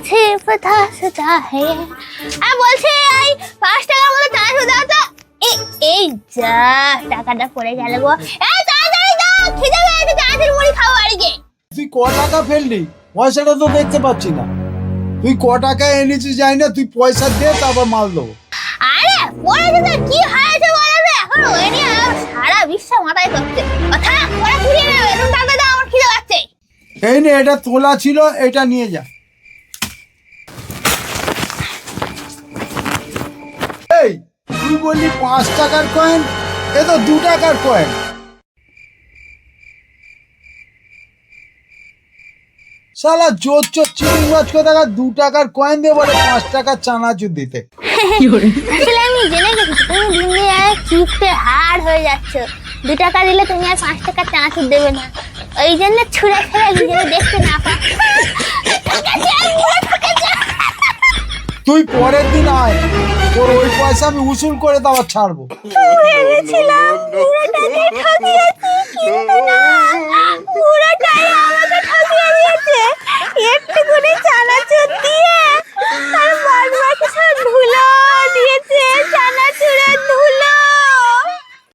আছে পতা সতা হে। আমি বলছি এই পাঁচ টাকার মতো চানাচুর দাও তো। এই যা টাকাটা পড়ে গেল গো। এই তাড়াতাড়ি দাও খিদে পেয়েছে চানাচুর মুড়ি খাও আর গিয়ে তুই ক টাকা ফেললি? পয়সাটা তো দেখতে পাচ্ছি না। তুই ক টাকা এনেছিস যাই না তুই পয়সা দে তারপর মাল দেবো। আরে পড়েছে তো কি হয়েছে বলো এখন ওই নিয়ে সারা বিশ্ব মাথায় করছে কথা ওরা ঘুরিয়ে নেবে টাকা দাও আমার খিদে পাচ্ছে। এই নে এটা তোলা ছিল এটা নিয়ে যা। এই তুই বললি পাঁচ টাকার কয়েন এ তো দু টাকার কয়েন শালা জোর চোর চিটিং বাজ কোথাকার দু টাকার কয়েন দিয়ে বলে পাঁচ টাকার চানাচুর দিতে। আসলে আমি জেনে গেছি। তুমি দিন দিন আর কিপটে হাড় হয়ে যাচ্ছ। দু টাকা দিলে তুমি আর পাঁচ টাকা চানাচুর দেবে না। ওই জন্য ছুঁড়ে ফেলে নিজেকে দেখতে না ঠকেছে। তুই পরের দিন আয়। তোর ওই পয়সা আমি উসুল করে তারপর ছাড়বো। ভেবেছিলাম